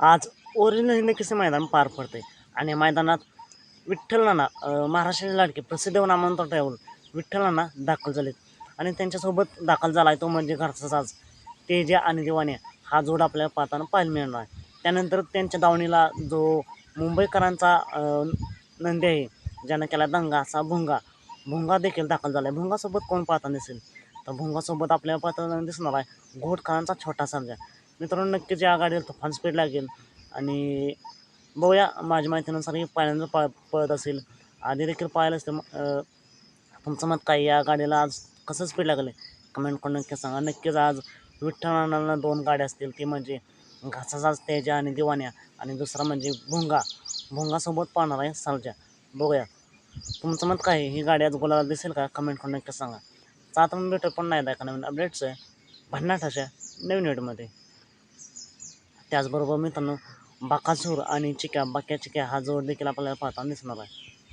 आज ओरिजिनल नक्कीच मैदान पार पडते आणि मैदानात विठ्ठल नाना महाराष्ट्राचे लाडके प्रसिद्ध नामांतर ठेवून विठ्ठल नाना दाखल झालेत. आणि त्यांच्यासोबत दाखल झाला आहे तो म्हणजे घरचाच आज तेजा आणि दिवाने हा जोड आपल्याला पाहताना पाहायला मिळणार आहे. त्यानंतर त्यांच्या दावणीला जो मुंबईकरांचा नंदी आहे ज्यानं केला दंगा असा भुंगा भुंगा देखील दाखल झाला आहे भुंगासोबत कोण पाहताना दिसेल? तर भुंगासोबत आपल्याला पाहताना दिसणार आहे घोटकरांचा छोटा सर्जा मित्रांनो नक्कीच या गाडीला तुफान स्पीड लागेल. आणि बघूया माझ्या माहितीनुसार ही पहिल्यांदा पळ पळत असेल. आधी देखील पाहिलं असतं तुमचं मत काय? या गाडीला आज कसं स्पीड लागलं कमेंट करून नक्की सांगा. नक्कीच आज विठ्ठलांना दोन गाड्या असतील. ती म्हणजे घासाचाच तेजा आणि दिवाण्या. आणि दुसरा म्हणजे भुंगा. भुंगासोबत पाहणार आहे सालच्या बघूया. तुमचं मत काय? ही गाडी आज गुलाला दिसेल का? कमेंट करून नक्की सांगा. सात मिनिट भेटत पण नाही का नवीन अपडेट्स आहे भन्नाट अशा नवीन व्हिडिओमध्ये त्याचबरोबर मित्रांनो बाकासूर आणि चिक्या बाक्या चिक्या हा जोड देखील आपल्याला पाहताना दिसणार आहे.